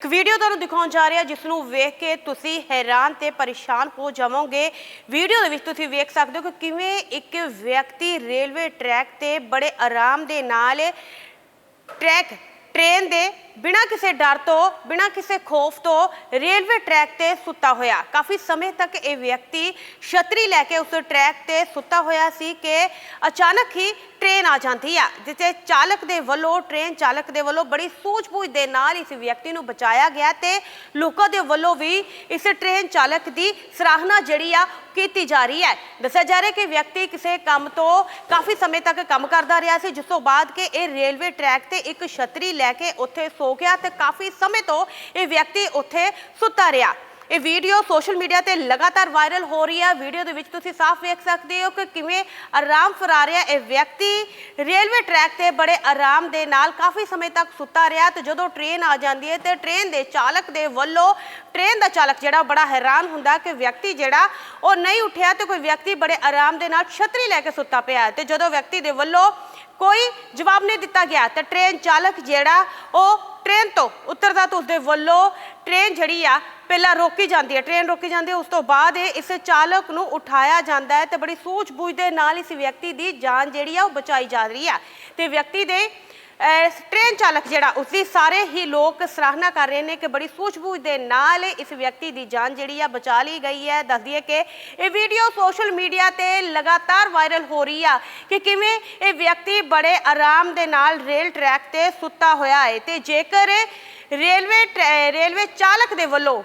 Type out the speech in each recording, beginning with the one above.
ਇੱਕ ਵੀਡੀਓ ਤੁਹਾਨੂੰ ਦਿਖਾਉਣ ਜਾ ਰਿਹਾ, ਜਿਸ ਨੂੰ ਵੇਖ ਕੇ ਤੁਸੀਂ ਹੈਰਾਨ ਤੇ ਪਰੇਸ਼ਾਨ ਹੋ ਜਾਵੋਗੇ। ਵੀਡੀਓ ਦੇ ਵਿੱਚ ਤੁਸੀਂ ਵੇਖ ਸਕਦੇ ਹੋ ਕਿ ਕਿਵੇਂ ਇੱਕ ਵਿਅਕਤੀ ਰੇਲਵੇ ਟਰੈਕ ਤੇ ਬੜੇ ਆਰਾਮ ਦੇ ਨਾਲ ਟਰੈਕ, ਟ੍ਰੇਨ ਦੇ ਬਿਨਾਂ ਕਿਸੇ ਡਰ ਤੋਂ, ਬਿਨਾਂ ਕਿਸੇ ਖੋਫ ਤੋਂ ਰੇਲਵੇ ਟਰੈਕ ਤੇ ਸੁੱਤਾ ਹੋਇਆ। ਕਾਫੀ ਸਮੇਂ ਤੱਕ ਇਹ ਵਿਅਕਤੀ ਛਤਰੀ ਲੈ ਕੇ ਉਸ ਟਰੈਕ ਤੇ ਸੁੱਤਾ ਹੋਇਆ ਸੀ ਕਿ ਅਚਾਨਕ ਹੀ ਟ੍ਰੇਨ ਆ ਜਾਂਦੀ ਆ, ਜਿੱਥੇ ਚਾਲਕ ਦੇ ਵੱਲੋਂ ਟ੍ਰੇਨ ਚਾਲਕ ਦੇ ਵੱਲੋਂ ਬੜੀ ਸੂਝ-ਬੂਝ ਦੇ ਨਾਲ ਇਸ ਵਿਅਕਤੀ ਨੂੰ ਬਚਾਇਆ ਗਿਆ ਤੇ ਲੋਕਾਂ ਦੇ ਵੱਲੋਂ ਵੀ ਇਸ ਟ੍ਰੇਨ ਚਾਲਕ ਦੀ ਸਰਾਹਨਾ ਜਿਹੜੀ ਆ, ਕੀਤੀ ਜਾ ਰਹੀ ਹੈ। ਦੱਸਿਆ ਜਾ ਰਿਹਾ ਕਿ ਵਿਅਕਤੀ ਕਿਸੇ ਕੰਮ ਤੋਂ ਕਾਫੀ ਸਮੇਂ ਤੱਕ ਕੰਮ ਕਰਦਾ ਰਿਹਾ ਸੀ, ਜਿਸ ਤੋਂ ਬਾਅਦ ਕਿ ਇਹ ਰੇਲਵੇ ਟਰੈਕ ਤੇ ਇੱਕ ਛਤਰੀ ਲੈ ਕੇ ਉੱਥੇ ਸੋ ਗਿਆ ਤੇ ਕਾਫੀ ਸਮੇਂ ਤੋਂ ਇਹ ਵਿਅਕਤੀ ਉੱਥੇ ਸੁੱਤਾ ਰਿਹਾ। ਇਹ ਵੀਡੀਓ ਸੋਸ਼ਲ ਮੀਡੀਆ ਤੇ ਲਗਾਤਾਰ ਵਾਇਰਲ ਹੋ ਰਹੀ ਹੈ। ਵੀਡੀਓ ਦੇ ਵਿੱਚ ਤੁਸੀਂ ਸਾਫ਼ ਵੇਖ ਸਕਦੇ ਹੋ ਕਿ ਕਿਵੇਂ ਆਰਾਮ ਫਰਾ ਰਿਹਾ ਇਹ ਵਿਅਕਤੀ। ਰੇਲਵੇ ਟਰੈਕ ਤੇ ਬੜੇ ਆਰਾਮ ਦੇ ਨਾਲ ਕਾਫੀ ਸਮੇਂ ਤੱਕ ਸੁੱਤਾ ਰਿਹਾ ਤੇ ਜਦੋਂ ਟ੍ਰੇਨ ਆ ਜਾਂਦੀ ਹੈ ਤੇ ਟ੍ਰੇਨ ਦੇ ਚਾਲਕ ਦੇ ਵੱਲੋਂ ਟ੍ਰੇਨ ਦਾ ਚਾਲਕ ਜਿਹੜਾ ਬੜਾ ਹੈਰਾਨ ਹੁੰਦਾ ਕਿ ਵਿਅਕਤੀ ਜਿਹੜਾ ਉਹ ਨਹੀਂ ਉੱਠਿਆ ਤੇ ਕੋਈ ਵਿਅਕਤੀ ਬੜੇ ਆਰਾਮ ਦੇ ਨਾਲ ਛਤਰੀ ਲੈ ਕੇ ਸੁੱਤਾ ਪਿਆ ਹੈ ਤੇ ਜਦੋਂ ਵਿਅਕਤੀ ਦੇ ਵੱਲੋਂ ਕੋਈ ਜਵਾਬ ਨਹੀਂ ਦਿੱਤਾ ਗਿਆ। ਤਾਂ ਟ੍ਰੇਨ ਚਾਲਕ ਜਿਹੜਾ, ਉਹ ਟ੍ਰੇਨ ਤੋਂ ਉਤਰਦਾ ਤਾਂ ਉਸਦੇ ਵੱਲੋਂ ਟ੍ਰੇਨ ਜਿਹੜੀ ਆ, ਪਹਿਲਾਂ ਰੋਕੀ ਜਾਂਦੀ ਹੈ ਟ੍ਰੇਨ ਰੋਕੀ ਜਾਂਦੀ ਹੈ ਉਸ ਤੋਂ ਬਾਅਦ ਇਸ ਚਾਲਕ ਨੂੰ ਉਠਾਇਆ ਜਾਂਦਾ ਹੈ ਤੇ ਬੜੀ ਸੂਝ-ਬੂਝ ਦੇ ਨਾਲ ਇਸ ਵਿਅਕਤੀ ਦੀ ਜਾਨ ਜਿਹੜੀ ਆ, ਉਹ ਬਚਾਈ ਜਾ ਰਹੀ ਆ। ਤੇ ਵਿਅਕਤੀ ਦੇ ਟ੍ਰੇਨ ਚਾਲਕ ਜਿਹੜਾ, ਉਸਦੀ ਸਾਰੇ ਹੀ ਲੋਕ ਸਰਾਹਨਾ ਕਰ ਰਹੇ ਨੇ ਕਿ ਬੜੀ ਸੂਝ-ਬੂਝ ਦੇ ਨਾਲ ਇਸ ਵਿਅਕਤੀ ਦੀ ਜਾਨ ਜਿਹੜੀ ਆ ਬਚਾ ਲਈ ਗਈ ਹੈ। ਦੱਸ ਦਈਏ ਕਿ ਇਹ ਵੀਡੀਓ ਸੋਸ਼ਲ ਮੀਡੀਆ ਤੇ ਲਗਾਤਾਰ ਵਾਇਰਲ ਹੋ ਰਹੀ ਆ ਕਿ ਕਿਵੇਂ ਇਹ ਵਿਅਕਤੀ ਬੜੇ ਆਰਾਮ ਦੇ ਨਾਲ ਰੇਲ ਟਰੈਕ ਤੇ ਸੁੱਤਾ ਹੋਇਆ ਹੈ ਤੇ ਜੇਕਰ ਰੇਲਵੇ ਟਰੈ- ਰੇਲਵੇ ਚਾਲਕ ਦੇ ਵੱਲੋਂ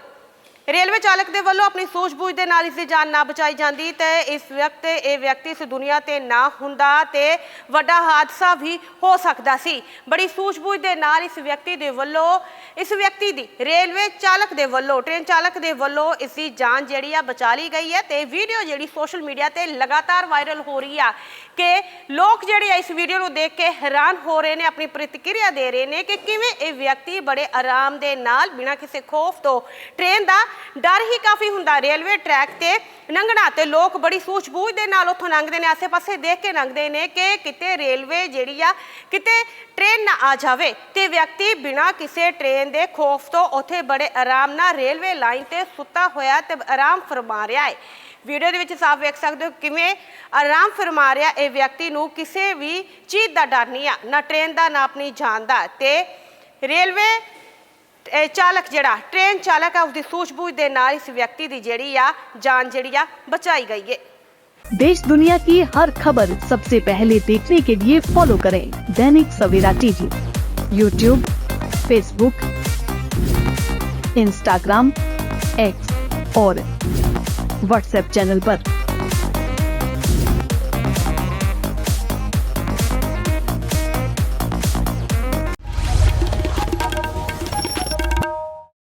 ਰੇਲਵੇ ਚਾਲਕ ਦੇ ਵੱਲੋਂ ਆਪਣੀ ਸੂਝ-ਬੂਝ ਦੇ ਨਾਲ ਇਸ ਦੀ ਜਾਨ ਨਾ ਬਚਾਈ ਜਾਂਦੀ ਤੇ ਇਸ ਵਕਤ ਇਹ ਵਿਅਕਤੀ ਇਸ ਦੁਨੀਆ ਤੇ ਨਾ ਹੁੰਦਾ ਤੇ ਵੱਡਾ ਹਾਦਸਾ ਵੀ ਹੋ ਸਕਦਾ ਸੀ। ਬੜੀ ਸੂਝ-ਬੂਝ ਦੇ ਨਾਲ ਇਸ ਵਿਅਕਤੀ ਦੇ ਵੱਲੋਂ ਇਸ ਵਿਅਕਤੀ ਦੀ ਰੇਲਵੇ ਚਾਲਕ ਦੇ ਵੱਲੋਂ ਟ੍ਰੇਨ ਚਾਲਕ ਦੇ ਵੱਲੋਂ ਇਸ ਦੀ ਜਾਨ ਜਿਹੜੀ ਆ ਬਚਾ ਲਈ ਗਈ ਹੈ ਤੇ ਵੀਡੀਓ ਜਿਹੜੀ ਸੋਸ਼ਲ ਮੀਡੀਆ ਤੇ ਲਗਾਤਾਰ ਵਾਇਰਲ ਹੋ ਰਹੀ ਆ ਕਿ ਲੋਕ ਜਿਹੜੇ ਆ ਇਸ ਵੀਡੀਓ ਨੂੰ ਦੇਖ ਕੇ ਹੈਰਾਨ ਹੋ ਰਹੇ ਨੇ, ਆਪਣੀ ਪ੍ਰਤੀਕਿਰਿਆ ਦੇ ਰਹੇ ਨੇ ਕਿ ਕਿਵੇਂ ਇਹ ਵਿਅਕਤੀ ਬੜੇ ਆਰਾਮ ਦੇ ਨਾਲ ਬਿਨਾਂ ਕਿਸੇ ਖੌਫ ਤੋਂ ਟ੍ਰੇਨ ਦਾ ਡਰ ਹੀ ਕਾਫੀ ਹੁੰਦਾ ਰੇਲਵੇ ਟਰੈਕ ਤੇ। ਲੰਘਣਾ ਤੇ ਲੋਕ ਬੜੀ ਸੂਝ-ਬੂਝ ਦੇ ਨਾਲ ਉੱਥੋਂ ਲੰਘਦੇ ਨੇ, ਆਸੇ-ਪਾਸੇ ਦੇਖ ਕੇ ਲੰਘਦੇ ਨੇ ਕਿ ਕਿਤੇ ਰੇਲਵੇ ਜਿਹੜੀ ਆ, ਕਿਤੇ ਟ੍ਰੇਨ ਨਾ ਆ ਜਾਵੇ ਤੇ ਵਿਅਕਤੀ ਬਿਨਾਂ ਕਿਸੇ ਟ੍ਰੇਨ ਦੇ ਖੌਫ ਤੋਂ ਉੱਥੇ ਬੜੇ ਆਰਾਮ ਨਾਲ ਰੇਲਵੇ ਲਾਈਨ ਤੇ ਸੁੱਤਾ ਹੋਇਆ ਤੇ ਆਰਾਮ ਫਰਮਾ ਰਿਹਾ ਹੈ। ਵੀਡੀਓ ਦੇ ਵਿੱਚ ਸਾਫ਼ ਵੇਖ ਸਕਦੇ ਹੋ ਕਿਵੇਂ ਆਰਾਮ ਫਰਮਾ ਰਿਹਾ ਇਹ ਵਿਅਕਤੀ ਨੂੰ, ਕਿਸੇ ਵੀ ਚੀਜ਼ ਦਾ ਡਰ ਨਹੀਂ ਆ, ਨਾ ਟ੍ਰੇਨ ਦਾ, ਨਾ ਆਪਣੀ ਜਾਨ ਦਾ ਤੇ ਰੇਲਵੇ ਇਹ ਚਾਲਕ ਜਿਹੜਾ ਟ੍ਰੇਨ ਚਾਲਕ ਆ ਉਸਦੀ ਸੂਝ-ਬੂਝ ਦੇ ਨਾਲ ਇਸ ਵਿਅਕਤੀ ਦੀ ਜਿਹੜੀ ਆ ਜਾਨ ਜਿਹੜੀ ਆ ਬਚਾਈ ਗਈ ਹੈ देश दुनिया की हर खबर सबसे पहले देखने के लिए फॉलो करें Dainik Savera TV YouTube Facebook Instagram X और व्हाट्सएप चैनल पर।